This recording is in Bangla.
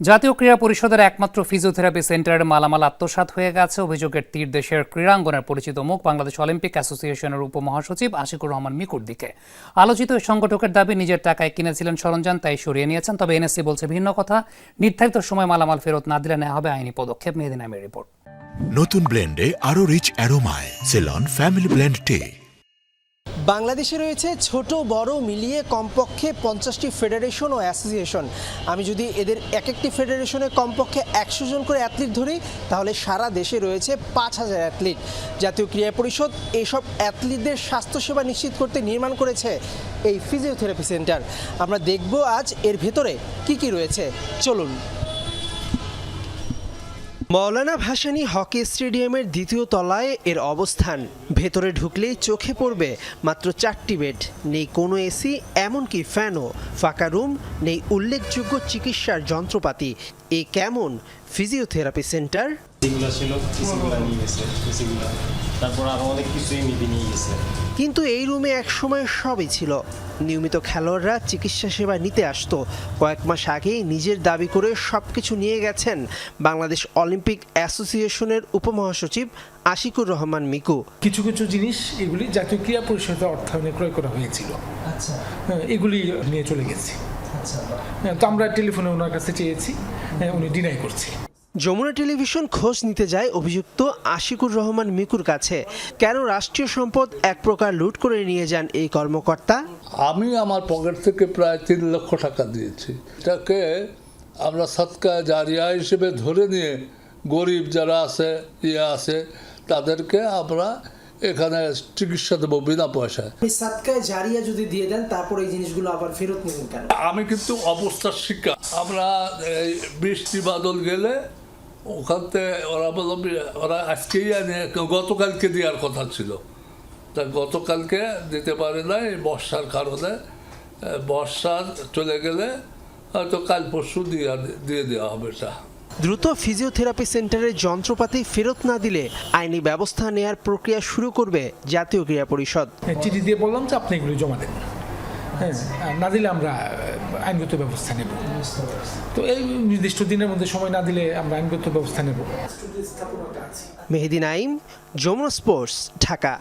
জাতীয় ক্রীড়া পরিষদের একমাত্র ফিজিওথেরাপি সেন্টারের মালামাল আত্মসাৎ হয়ে গেছে। অভিযোগের তীর দেশের ক্রীড়াঙ্গনের পরিচিত মুখ বাংলাদেশ অলিম্পিক অ্যাসোসিয়েশনের উপমহাসচিব আশিকুর রহমান মিকুর দিকে। আলোচিত সংগঠকের দাবি, নিজের টাকায় কিনেছিলেন সরঞ্জাম, তাই সরিয়ে নিয়েছেন। তবে এনএসসি বলছে ভিন্ন কথা। নির্ধারিত সময় মালামাল ফেরত না দিলে নেওয়া হবে আইনি পদক্ষেপ। মেহেদিন রিপোর্ট। নতুন ব্লেন্ডে আরও রিচ অ্যারোমায় সেলন ফ্যামিলি ব্লেন্ড টে বাংলাদেশে রয়েছে ছোট, বড়, মিলিয়ে কমপক্ষে পঞ্চাশটি ফেডারেশন ও অ্যাসোসিয়েশন। আমি যদি এদের এক একটি ফেডারেশনে কমপক্ষে একশো জন করে অ্যাথলিট ধরি, তাহলে সারা দেশে রয়েছে পাঁচ হাজার অ্যাথলিট। জাতীয় ক্রীড়া পরিষদ এইসব অ্যাথলিটদের স্বাস্থ্যসেবা নিশ্চিত করতে নির্মাণ করেছে এই ফিজিওথেরাপি সেন্টার। আমরা দেখব আজ এর ভেতরে কি কি রয়েছে। চলুন। মৌলানা ভাসানি হকি স্টেডিয়ামের দ্বিতীয় তলায় এর অবস্থান। ভেতরে ঢুকলেই চোখে পড়বে মাত্র চারটি বেড। নেই কোনো এসি এমনকি ফ্যানও। ফাঁকা রুম, নেই উল্লেখযোগ্য চিকিৎসার যন্ত্রপাতি। এ কেমন? Physiotherapy centre? যেগুলো ছিল পিসিগুলো নিয়ে গেছে পিসিগুলো তারপর আরও অনেক কিছুই নিবি নিয়ে গেছে। কিন্তু এই রুমে একসময় সবই ছিল। নিয়মিত খেলোয়াড়রা চিকিৎসা সেবা নিতে আসতো। কয়েক মাস আগেই নিজের দাবি করে সব কিছু নিয়ে গেছেন বাংলাদেশ অলিম্পিক অ্যাসোসিয়েশনের উপমহাসচিব আশিকুর রহমান মিকু। কিছু কিছু জিনিস এগুলি জাতীয় ক্রীড়া পরিষদের অর্থায়নে ক্রয় করা হয়েছিল। আচ্ছা। হ্যাঁ, এগুলি নিয়ে চলে গেছি। আচ্ছা। হ্যাঁ, তো আমরা টেলিফোনে ওনার কাছে চেয়েছি। হ্যাঁ, উনি ডিনাই করছে। যমুনা টেলিভিশন খোঁজ নিতে যায় অভিযুক্ত আশিকুর রহমান মিকুর কাছে। কেন রাষ্ট্রীয় সম্পদ এক প্রকার লুট করে নিয়ে যান এই কর্মকর্তা? আমি আমার পকেট থেকে প্রায় তিন লক্ষ টাকা দিয়েছি। এটাকে আমরা সৎকা জারিয়া হিসেবে ধরে নিয়ে গরিব যারা আছে ইয়ে আছে তাদেরকে আমরা এখানে চিকিৎসা দেবো বিনা পয়সায়। সাতকায় জারিয়া যদি দিয়ে দেন তারপর এই জিনিসগুলো আবার ফেরত নেবেন কেন? আমি কিন্তু অবস্থার শিক্ষা আমরা এই বৃষ্টি বাদল গেলে ওখান থেকে ওরা বলল ওরা আজকেই আনে গতকালকে দেওয়ার কথা ছিল। তা গতকালকে দিতে পারে না এই বর্ষার কারণে। বর্ষা চলে গেলে হয়তো কাল পরশু দিয়ে দিয়ে দেওয়া হবে এটা দ্রুত ফিজিওথেরাপি সেন্টারের যন্ত্রপাতি ফেরত না দিলে আইনি ব্যবস্থা নেয়ার প্রক্রিয়া শুরু করবে জাতীয় ক্রীড়া পরিষদ। হ্যাঁ, চিঠি দিয়ে বললাম যে আপনি এগুলি জমা দেন হ্যাঁ না দিলে আমরা আইনগত ব্যবস্থা নেব। তো এই নির্দিষ্ট দিনের মধ্যে সময় না দিলে আমরা আইনগত ব্যবস্থা নেব। মেহেদি নাইম, যমুনা স্পোর্টস, ঢাকা।